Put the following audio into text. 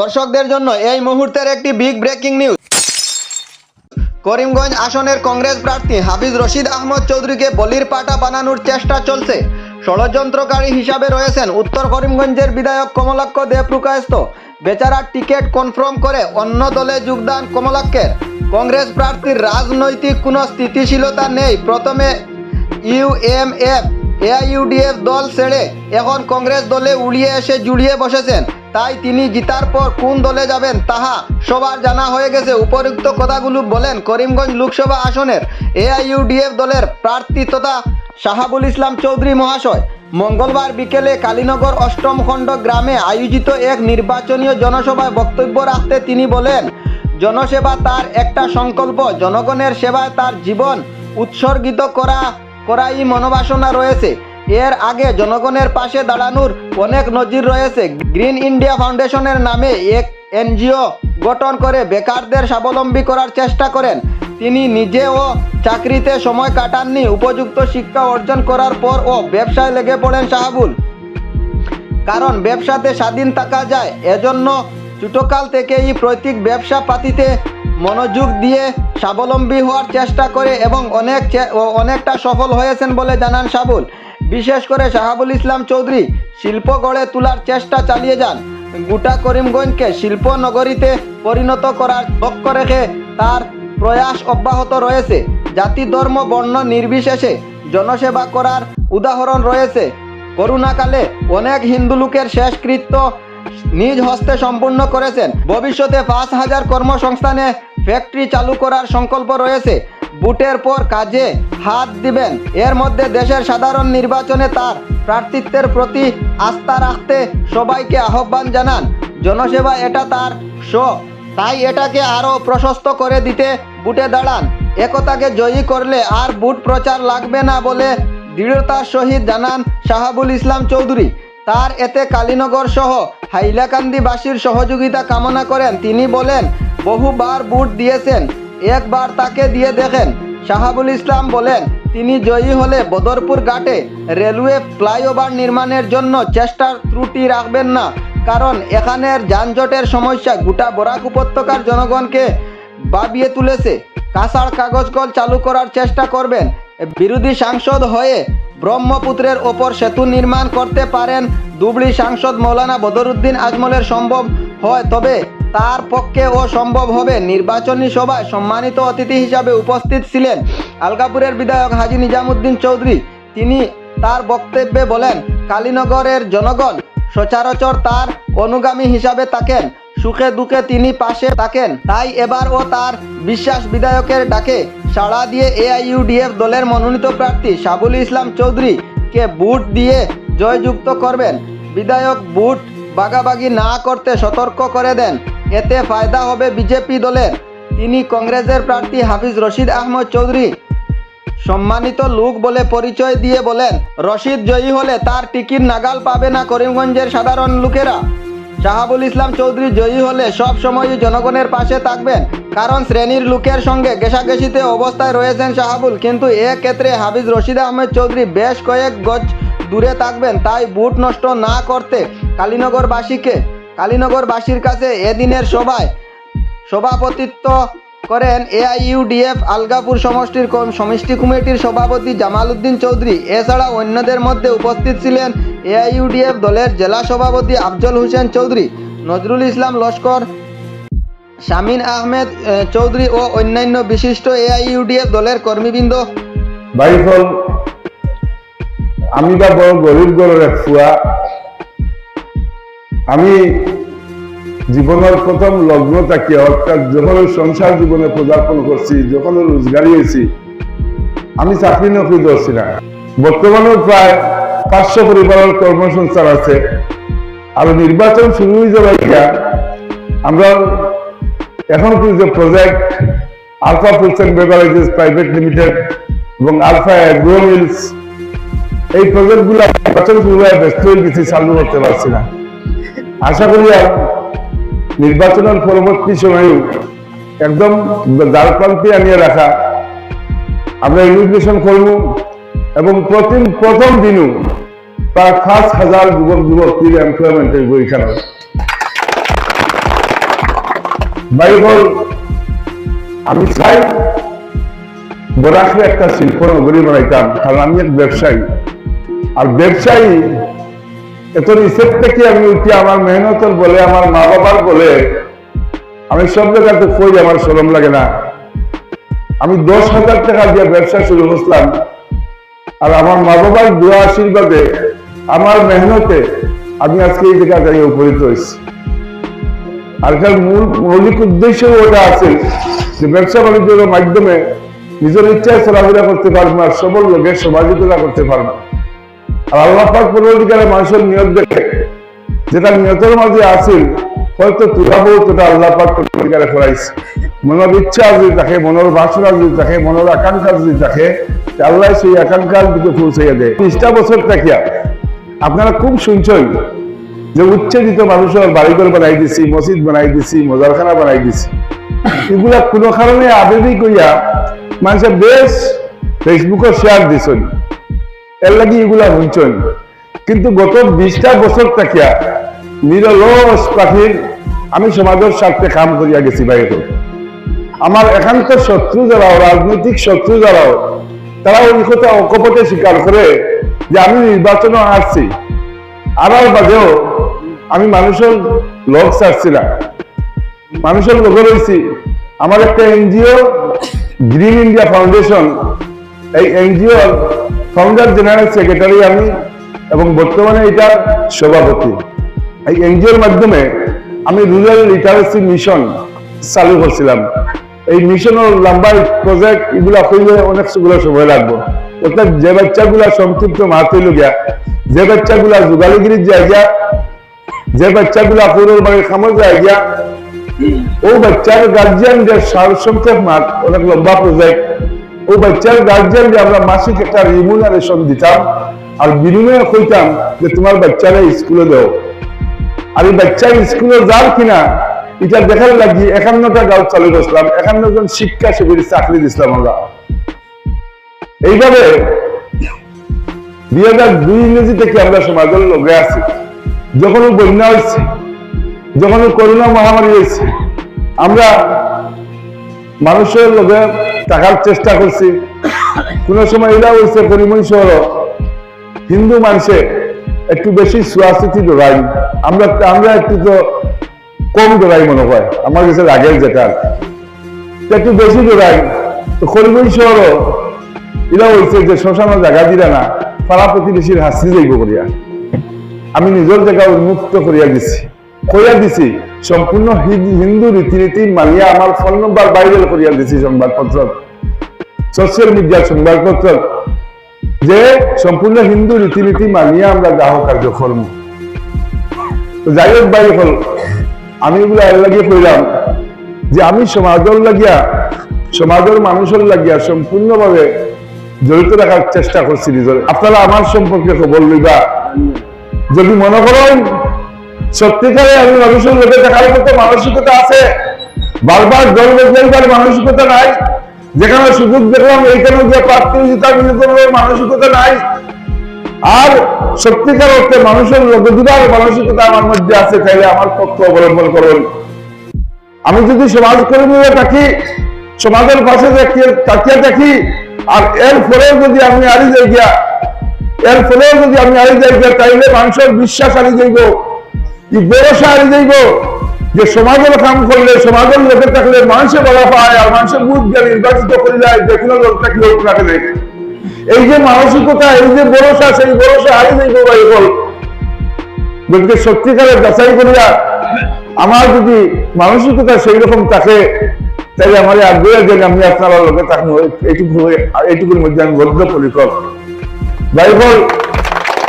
দর্শকদের জন্য এই মুহূর্তের একটি বিগ ব্রেকিং নিউজ করিমগঞ্জ আসনের কংগ্রেস প্রার্থী হাফিজ রশিদ আহমদ চৌধুরীকে বলির পাটা বানানোর চেষ্টা চলছে। ষড়যন্ত্রকারী হিসাবে রয়েছেন উত্তর করিমগঞ্জের বিধায়ক কমলাক্ষ দেবপ্রকাশত। বেচারার টিকিট কনফার্ম করে অন্য দলে যোগদান কমলাক্ষের। কংগ্রেস প্রার্থীর রাজনৈতিক কোনো স্থিতিশীলতা নেই। প্রথমে ইউএমএফ এআইইউডিএফ দল ছেড়ে এখন কংগ্রেস দলে উড়িয়ে এসে জুড়িয়ে বসেছেন। তাই তিনি জিতার পর কোন দলে যাবেন তাহা সবার জানা হয়ে গেছে, উপরুক্ত কথাগুলো বলেন করিমগঞ্জ লোকসভা আসনের এআইইউডিএফ দলের প্রার্থী তথা শাহাবুল ইসলাম চৌধুরী মহাশয়। মঙ্গলবার বিকেলে কালীনগর অষ্টম খণ্ড গ্রামে আয়োজিত এক নির্বাচনীয় জনসভায় বক্তব্য রাখতে তিনি বলেন, জনসেবা তার একটা সংকল্প, জনগণের সেবায় তার জীবন উৎসর্গিত করা করাই মনোবাসনা রয়েছে। এর আগে জনগণের পাশে দাঁড়ানোর অনেক নজির রয়েছে। গ্রিন ইন্ডিয়া ফাউন্ডেশনের নামে এক এনজিও গঠন করে বেকারদের স্বাবলম্বী করার চেষ্টা করেন। তিনি নিজেও চাকরিতে সময় কাটাননি, উপযুক্ত শিক্ষা অর্জন করার পর ও ব্যবসায় লেগে পড়েন শাহাবুল। কারণ ব্যবসাতে স্বাধীন থাকা যায়, এজন্য ছোটকাল থেকেই প্রতীক ব্যবসা পাতিতে মনোযোগ দিয়ে স্বাবলম্বী হওয়ার চেষ্টা করে এবং অনেক অনেকটা সফল হয়েছেন বলে জানান সাবুল। বিশেষ করে শাহাবুল ইসলাম চৌধুরী শিল্প গড়ে তোলার চেষ্টা চালিয়ে যান। গোটা করিমগঞ্জকে শিল্প নগরীতে পরিণত করার লক্ষ্য রেখে তার প্রয়াস অব্যাহত রয়েছে। জাতি, ধর্ম, বর্ণ নির্বিশেষে জনসেবা করার উদাহরণ রয়েছে। করোনাকালে অনেক হিন্দু লোকের শেষকৃত্য নিজ হস্তে সম্পূর্ণ করেছেন। ভবিষ্যতে পাঁচ হাজার কর্মসংস্থানে ফ্যাক্টরি চালু করার সংকল্প রয়েছে। বুটের পর কাজে হাত দিবেন। এর মধ্যে দেশের সাধারণ নির্বাচনে তার প্রার্থিত্বের প্রতি আস্থা রাখতে সবাইকে আহ্বান জানান। জনসেবা এটা তার শো। তাই এটাকে আরও প্রশস্ত করে দিতে বুটে দাঁড়ান। একতাকে জয়ী করলে আর বুট প্রচার লাগবে না বলে দৃঢ়তার সহিত জানান শাহাবুল ইসলাম চৌধুরী। তার এতে কালীনগর সহ হাইলাকান্দিবাসীর সহযোগিতা কামনা করেন। তিনি বলেন, বহুবার বুট দিয়েছেন, একবার তাকে দিয়ে দেখেন। শাহাবুল ইসলাম বলেন, তিনি জয়ী হলে বদরপুর ঘাটে রেলওয়ে ফ্লাইওভার নির্মাণের জন্য চেষ্টার ত্রুটি রাখবেন না, কারণ এখানের যানজটের সমস্যা গোটা বরাক উপত্যকার জনগণকে বাবিয়ে তুলেছে। কাঁসার কাগজ কল চালু করার চেষ্টা করবেন। বিরোধী সাংসদ হয়ে ব্রহ্মপুত্রের ওপর সেতু নির্মাণ করতে পারেন দুবলি সাংসদ মৌলানা বদরুদ্দিন আজমলের সম্ভব হয়, তবে তার পক্ষে ও সম্ভব হবে। নির্বাচনী সভায় সম্মানিত অতিথি হিসাবে উপস্থিত ছিলেন আলগাপুরের বিধায়ক হাজি নিজামুদ্দিন চৌধুরী। তিনি তার বক্তব্যে বলেন, কালীনগরের জনগণ সচরাচর তার অনুগামী হিসাবে থাকেন, সুখে দুঃখে তিনি পাশে থাকেন। তাই এবার ও তার বিশ্বাস বিধায়কের ডাকে সাড়া দিয়ে এআইইউডিএফ দলের মনোনীত প্রার্থী সাবুল ইসলাম চৌধুরী কে বুট দিয়ে জয়যুক্ত করবেন। বিধায়ক বুট বাগাবাগি না করতে সতর্ক করে দেন। এতে ফায়দা হবে বিজেপি দলের। তিনি কংগ্রেসের প্রার্থী হাফিজ রশিদ আহমদ চৌধুরী। সম্মানিত লোক বলে পরিচয় দিয়ে বলেন, রশিদ জয়ী হলে তার টিকিট নাগাল পাবে না করিমগঞ্জের সাধারণ লোকেরা। শাহাবুল ইসলাম চৌধুরী জয়ী হলে সব সময়ই জনগণের পাশে থাকবেন। কারণ শ্রেণির লোকের সঙ্গে ঘেঁষাঘেঁষিতে অবস্থায় রয়েছেন শাহাবুল। কিন্তু এ ক্ষেত্রে হাফিজ রশিদ আহমেদ চৌধুরী বেশ কয়েক গজ দূরে থাকবেন। তাই বুট নষ্ট না করতে কালীনগরবাসীকে, কালীনগরবাসীর কাছে এদিনের সভায় সভাপতিত্ব করেন এআইইউডিএফ আলগাপুর সমষ্টির সমষ্টি কমিটির সভাপতি জামাল উদ্দিন চৌধুরী। এছাড়া অন্যদের মধ্যে উপস্থিত ছিলেন এআইইউডিএফ দলের জেলা সভাপতি আফজল হোসেন চৌধুরী, নজরুল ইসলাম লস্কর শামিন আহমেদ চৌধুরী ও অন্যান্য বিশিষ্ট এআইইউডিএফ দলের কর্মীবৃন্দ। বাইফল, আমি বা বড় গরিব গরের ফুয়া। আমি জীবনের প্রথম লগ্ন তাকিয়ে অর্থাৎ যখন সংসার জীবনে পদার্পণ করছি, যখন রোজগারি হয়েছি, আমি চাকরি নকরি ধরছি না। বর্তমানেও প্রায় পাঁচশো পরিবারের কর্মসংস্থান আছে। আর নির্বাচন শুরু হয়ে যাবে আমরা এখন যে project Alpha and beverages private limited এবং আলফা অ্যাগ্রো মিলস এই প্রজেক্টগুলো নির্বাচন শুরু হয়ে ব্যস্ত হয়ে গেছি, চালু করতে পারছি না। আশা করি আর নির্বাচনের পরবর্তী সময়েও একদম দ্বার প্রান্তে আনিয়ে রাখা। আমরা ইমিগ্রেশন করব এবং প্রথম প্রথম দিনও প্রায় পাঁচ হাজার যুবক যুবতীর এমপ্লয়মেন্টের বইখানে বাইবল, আমি চাই বরাকে একটা বানাইতাম কারণ আমি এক ব্যবসায়ী। আর ব্যবসায়ী, এত নিষেধ থেকে আমি উঠি আমার মেহনতর বলে, আমার মা বাবার বলে, আমি সব জায়গাতে কই আমার সরম লাগে না। আমি দশ হাজার টাকা দিয়ে ব্যবসা শুরু করলাম আর আমার মা বাবার দোয়া আশীর্বাদে, আমার মেহনতে আমি আজকে এই জায়গা দাঁড়িয়ে উপনীত হয়েছি। আর এটার মূল, মৌলিক উদ্দেশ্য ওটা আছে যে ব্যবসা বাণিজ্যের মাধ্যমে নিজের ইচ্ছায় চলাফেরা করতে পারব আর সবল লোকের সমাজিকতা করতে পারব আর আল্লাহ পাক পরবর্তীকালে মানুষের নিয়ত দেখে, যেটা নিয়তের মাঝে আছে, হয়তো তুলাবো তোটা আল্লাহ পাক পরবর্তীকালে করাইছে। মনের ইচ্ছা যদি থাকে, মনের বাসনা যদি থাকে, মনের আকাঙ্ক্ষা যদি থাকে আল্লাহ সেই আকাঙ্ক্ষার দিকে পৌঁছাইয়া দেয়। বিশটা বছর থাকিয়া, আপনারা খুব শুনছেন যে উচ্ছেদিত মানুষের বাড়িঘর বানাই দিছি, মসজিদ বানাই দিছি, মজারখানা বানাই দিছি। এগুলা কোনো কারণে আবেগিক হইয়া মানুষের বেশ ফেসবুকে শেয়ার দিছেন। এর লাগি এগুলা শুনছেন কিন্তু গত বিশটা বছর থাকিয়া নিরলস পাখির আমি সমাজের স্বার্থে কাম করিয়া গেছি বাইরে। আমার একান্ত শত্রু যারাও রাজনৈতিক শত্রু যারাও তারা ওই কথা স্বীকার করে যে আমি নির্বাচনে আসছি। আমার বাদেও আমি মানুষের লোক ছাড়ছি না মানুষের লোক রয়েছি আমার একটা এনজিও, গ্রিন ইন্ডিয়া ফাউন্ডেশন, এই এনজিও ফাউন্ডার জেনারেল সেক্রেটারি আমি এবং বর্তমানে এটার সভাপতি। এই এনজিওর মাধ্যমে আমি রুরাল লিটারেসি মিশন চালু করছিলাম। এই মিশনের লম্বা প্রজেক্ট এগুলা করলে অনেক সেগুলো সময় লাগবে। অর্থাৎ যে বাচ্চাগুলা সংক্ষিপ্ত মাত হইল গিয়া, যে বাচ্চাগুলা যোগালিগিরির জায়গা যে বাচ্চাগুলা পুরোর বাড়ির খামর জায়গা ও বাচ্চার গার্জিয়ানদের সারসংক্ষেপ মাঠ, অনেক লম্বা প্রজেক্ট ও বাচ্চার গার্জিয়ানদের আমরা মাসিক একটা রিমুনারেশন দিতাম, আর বিনিময়ে কইতাম যে তোমার বাচ্চারা স্কুলে দেও। আর এই বাচ্চা স্কুলে যার কিনা এটা দেখার লাগি একান্নটা গাঁও চালু করছিলাম একান্ন জন শিক্ষা শিবির চাকরি দিছিলাম আমরা। এইভাবে দুই হাজার দুই ইংরেজি থেকে আমরা সমাজের লগে আছি। যখন বন্যা হয়েছে, যখন করোনা মহামারী হয়েছে, আমরা মানুষের লগে থাকার চেষ্টা করছি। কোন সময় এটা হয়েছে পরিমণ শহর, হিন্দু মানুষে একটু বেশি সুয়াস্থিতি দৌড়াই আমরা আমরা একটু তো কম দৌড়াই মনে হয়। আমার কাছে রাগের যেটা একটু বেশি দৌড়াই তো করিমণ শহর এরা হয়েছে যে শ্মশানের জায়গা দিলা না পাড়া প্রতিবেশীর হাসি যাইব করিয়া আমি নিজের জায়গা উন্মুক্ত করিয়া দিছি। কইয়া দিছি। সম্পূর্ণ হিন্দু রীতিনীতি মানিয়া আমার ফোন নম্বর ভাইরাল করিয়া দিছি সংবাদপত্র সোশ্যাল মিডিয়ার সংবাদপত্র যে সম্পূর্ণ হিন্দু রীতিনীতি মানিয়া আমরা গাহ কার্যক্রম তো যাই হোক ভাই হল আমি এগুলো লাগিয়ে কইলাম যে আমি সমাজের লাগিয়া সমাজের মানুষের লাগিয়া সম্পূর্ণভাবে জড়িত রাখার চেষ্টা করছি নিজের। আপনারা আমার সম্পর্কে খবর লইবা। যদি মনে করেন, সত্যিকারে আমি মানুষের লোকে দেখার মতো মানসিকতা আছে, বারবার দল বদলাইবার মানসিকতা নাই, যেখানে সুযোগ দেখলাম, এইখানে যে প্রার্থী জিতা মানসিকতা নাই আর সত্যিকার অর্থে মানুষের লোকে দিবার মানসিকতা আমার মধ্যে আছে, তাইলে আমার পক্ষ অবলম্বন করুন। আমি যদি সমাজ কর্মীরা থাকি, সমাজের পাশে তাকিয়ে থাকি, আর এর ফলে যদি আমি হারিয়ে যাই গিয়া, এর ফলে যদি আমি হারিয়ে যাই গিয়া, তাইলে মানুষের বিশ্বাস হারিয়ে যাইব কি ভরসা হারিয়ে যাইব যে সমাজের কাম করলে, সমাজের লোকে থাকলে মানুষে বলা পায়, আর মানুষের বুধ নির্বাচিত করিলে, যে কোনো লোকটা কি হোক না কেন। এই যে মানসিকতা, এই যে ভরসা, সেই ভরসা হারিয়ে ভাই বল। সত্যিকারের যাচাই করিয়া আমার যদি মানসিকতা সেই রকম থাকে, তাহলে আমার আগ্রহ যে আমি আপনার লোকে থাকব, এইটুকু এইটুকুর মধ্যে আমি বদ্ধ পরিকর ভাই বল